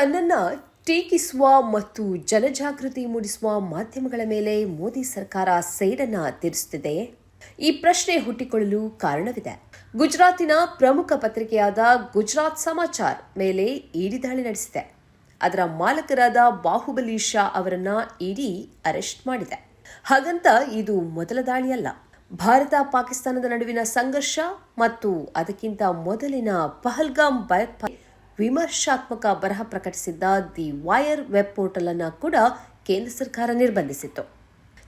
ತನ್ನನ್ನ ಟೀಕಿಸುವ ಮತ್ತು ಜನಜಾಗೃತಿ ಮೂಡಿಸುವ ಮಾಧ್ಯಮಗಳ ಮೇಲೆ ಮೋದಿ ಸರ್ಕಾರ ಸೈಡನ್ನು ತೀರಿಸುತ್ತಿದೆ. ಈ ಪ್ರಶ್ನೆ ಹುಟ್ಟಿಕೊಳ್ಳಲು ಕಾರಣವಿದೆ. ಗುಜರಾತಿನ ಪ್ರಮುಖ ಪತ್ರಿಕೆಯಾದ ಗುಜರಾತ್ ಸಮಾಚಾರ್ ಮೇಲೆ ಇಡಿ ದಾಳಿ ನಡೆಸಿದೆ. ಅದರ ಮಾಲಕರಾದ ಬಾಹುಬಲಿ ಶಾ ಅವರನ್ನ ಇಡಿ ಅರೆಸ್ಟ್ ಮಾಡಿದೆ. ಹಾಗಂತ ಇದು ಮೊದಲ ದಾಳಿಯಲ್ಲ. ಭಾರತ ಪಾಕಿಸ್ತಾನದ ನಡುವಿನ ಸಂಘರ್ಷ ಮತ್ತು ಅದಕ್ಕಿಂತ ಮೊದಲಿನ ಪಹಲ್ಗಾಮ್ ಭಯೋತ್ಪಾದನೆ ವಿಮರ್ಶಾತ್ಮಕ ಬರಹ ಪ್ರಕಟಿಸಿದ್ದ ದಿ ವೈರ್ ವೆಬ್ ಪೋರ್ಟಲ್ ಅನ್ನ ಕೂಡ ಕೇಂದ್ರ ಸರ್ಕಾರ ನಿರ್ಬಂಧಿಸಿತ್ತು.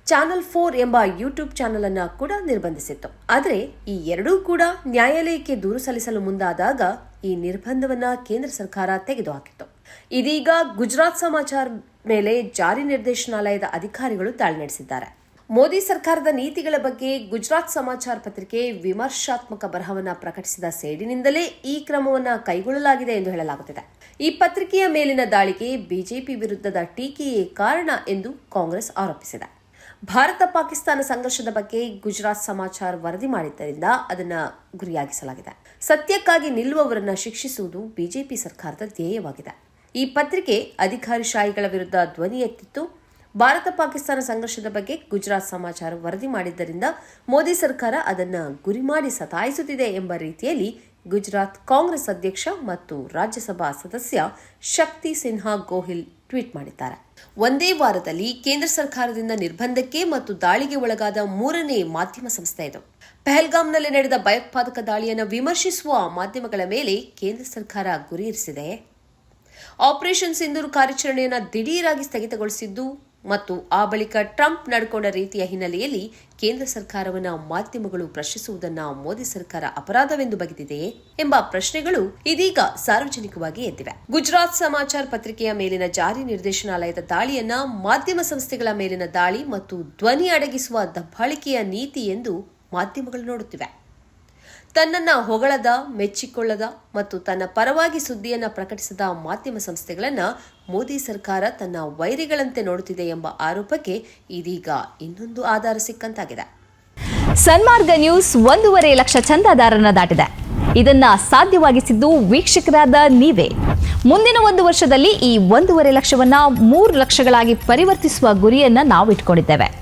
ಚಾನಲ್ ಫೋರ್ ಎಂಬ ಯೂಟ್ಯೂಬ್ ಚಾನೆಲ್ ಅನ್ನು ಕೂಡ ನಿರ್ಬಂಧಿಸಿತ್ತು. ಆದರೆ ಈ ಎರಡೂ ಕೂಡ ನ್ಯಾಯಾಲಯಕ್ಕೆ ದೂರು ಸಲ್ಲಿಸಲು ಮುಂದಾದಾಗ ಈ ನಿರ್ಬಂಧವನ್ನು ಕೇಂದ್ರ ಸರ್ಕಾರ ತೆಗೆದುಹಾಕಿತ್ತು. ಇದೀಗ ಗುಜರಾತ್ ಸಮಾಚಾರ ಮೇಲೆ ಜಾರಿ ನಿರ್ದೇಶನಾಲಯದ ಅಧಿಕಾರಿಗಳು ದಾಳಿ ನಡೆಸಿದ್ದಾರೆ. ಮೋದಿ ಸರ್ಕಾರದ ನೀತಿಗಳ ಬಗ್ಗೆ ಗುಜರಾತ್ ಸಮಾಚಾರ ಪತ್ರಿಕೆ ವಿಮರ್ಶಾತ್ಮಕ ಬರಹವನ್ನ ಪ್ರಕಟಿಸಿದ ಸೇಡಿನಿಂದಲೇ ಈ ಕ್ರಮವನ್ನ ಕೈಗೊಳ್ಳಲಾಗಿದೆ ಎಂದು ಹೇಳಲಾಗುತ್ತಿದೆ. ಈ ಪತ್ರಿಕೆಯ ಮೇಲಿನ ದಾಳಿಗೆ ಬಿಜೆಪಿ ವಿರುದ್ಧದ ಟೀಕೆಯೇ ಕಾರಣ ಎಂದು ಕಾಂಗ್ರೆಸ್ ಆರೋಪಿಸಿದೆ. ಭಾರತ ಪಾಕಿಸ್ತಾನ ಸಂಘರ್ಷದ ಬಗ್ಗೆ ಗುಜರಾತ್ ಸಮಾಚಾರ ವರದಿ ಮಾಡಿದ್ದರಿಂದ ಅದನ್ನು ಗುರಿಯಾಗಿಸಲಾಗಿದೆ. ಸತ್ಯಕ್ಕಾಗಿ ನಿಲ್ಲುವವರನ್ನ ಶಿಕ್ಷಿಸುವುದು ಬಿಜೆಪಿ ಸರ್ಕಾರದ ಧ್ಯೇಯವಾಗಿದೆ. ಈ ಪತ್ರಿಕೆ ಅಧಿಕಾರಿಶಾಹಿಗಳ ವಿರುದ್ಧ ಧ್ವನಿ ಎತ್ತಿತ್ತು. ಭಾರತ ಪಾಕಿಸ್ತಾನ ಸಂಘರ್ಷದ ಬಗ್ಗೆ ಗುಜರಾತ್ ಸಮಾಚಾರ ವರದಿ ಮಾಡಿದ್ದರಿಂದ ಮೋದಿ ಸರ್ಕಾರ ಅದನ್ನು ಗುರಿ ಮಾಡಿ ಸತಾಯಿಸುತ್ತಿದೆ ಎಂಬ ರೀತಿಯಲ್ಲಿ ಗುಜರಾತ್ ಕಾಂಗ್ರೆಸ್ ಅಧ್ಯಕ್ಷ ಮತ್ತು ರಾಜ್ಯಸಭಾ ಸದಸ್ಯ ಶಕ್ತಿ ಸಿನ್ಹಾ ಗೋಹಿಲ್ ಟ್ವೀಟ್ ಮಾಡಿದ್ದಾರೆ. ಒಂದೇ ವಾರದಲ್ಲಿ ಕೇಂದ್ರ ಸರ್ಕಾರದಿಂದ ನಿರ್ಬಂಧಕ್ಕೆ ಮತ್ತು ದಾಳಿಗೆ ಒಳಗಾದ ಮೂರನೇ ಮಾಧ್ಯಮ ಸಂಸ್ಥೆ ಇದು. ಪೆಹಲ್ಗಾಮ್ನಲ್ಲಿ ನಡೆದ ಭಯೋತ್ಪಾದಕ ದಾಳಿಯನ್ನು ವಿಮರ್ಶಿಸುವ ಮಾಧ್ಯಮಗಳ ಮೇಲೆ ಕೇಂದ್ರ ಸರ್ಕಾರ ಗುರಿ ಇರಿಸಿದೆ. ಆಪರೇಷನ್ ಸಿಂಧೂರು ಕಾರ್ಯಾಚರಣೆಯನ್ನು ದಿಢೀರಾಗಿ ಸ್ಥಗಿತಗೊಳಿಸಿದ್ದು ಮತ್ತು ಆ ಬಳಿಕ ಟ್ರಂಪ್ ನಡ್ಕೊಂಡ ರೀತಿಯ ಹಿನ್ನೆಲೆಯಲ್ಲಿ ಕೇಂದ್ರ ಸರ್ಕಾರವನ್ನು ಮಾಧ್ಯಮಗಳು ಪ್ರಶ್ನಿಸುವುದನ್ನು ಮೋದಿ ಸರ್ಕಾರ ಅಪರಾಧವೆಂದು ಬಗೆದಿದೆಯೇ ಎಂಬ ಪ್ರಶ್ನೆಗಳು ಇದೀಗ ಸಾರ್ವಜನಿಕವಾಗಿ ಎದ್ದಿವೆ. ಗುಜರಾತ್ ಸಮಾಚಾರ ಪತ್ರಿಕೆಯ ಮೇಲಿನ ಜಾರಿ ನಿರ್ದೇಶನಾಲಯದ ದಾಳಿಯನ್ನ ಮಾಧ್ಯಮ ಸಂಸ್ಥೆಗಳ ಮೇಲಿನ ದಾಳಿ ಮತ್ತು ಧ್ವನಿ ಅಡಗಿಸುವ ದಬ್ಬಾಳಿಕೆಯ ನೀತಿ ಎಂದು ಮಾಧ್ಯಮಗಳು ನೋಡುತ್ತಿವೆ. ತನ್ನನ್ನ ಹೊಗಳದ, ಮೆಚ್ಚಿಕೊಳ್ಳದ ಮತ್ತು ತನ್ನ ಪರವಾಗಿ ಸುದ್ದಿಯನ್ನ ಪ್ರಕಟಿಸದ ಮಾಧ್ಯಮ ಸಂಸ್ಥೆಗಳನ್ನ ಮೋದಿ ಸರ್ಕಾರ ತನ್ನ ವೈರಿಗಳಂತೆ ನೋಡುತ್ತಿದೆ ಎಂಬ ಆರೋಪಕ್ಕೆ ಇದೀಗ ಇನ್ನೊಂದು ಆಧಾರ ಸಿಕ್ಕಂತಾಗಿದೆ. ಸನ್ಮಾರ್ಗ ನ್ಯೂಸ್ ಒಂದೂವರೆ ಲಕ್ಷ ಚಂದಾದಾರರನ್ನ ದಾಟಿದೆ. ಇದನ್ನ ಸಾಧ್ಯವಾಗಿಸಿದ್ದು ವೀಕ್ಷಕರಾದ ನೀವೇ. ಮುಂದಿನ ಒಂದು ವರ್ಷದಲ್ಲಿ ಈ ಒಂದೂವರೆ ಲಕ್ಷವನ್ನ ಮೂರು ಲಕ್ಷಗಳಾಗಿ ಪರಿವರ್ತಿಸುವ ಗುರಿಯನ್ನ ನಾವು ಇಟ್ಕೊಂಡಿದ್ದೇವೆ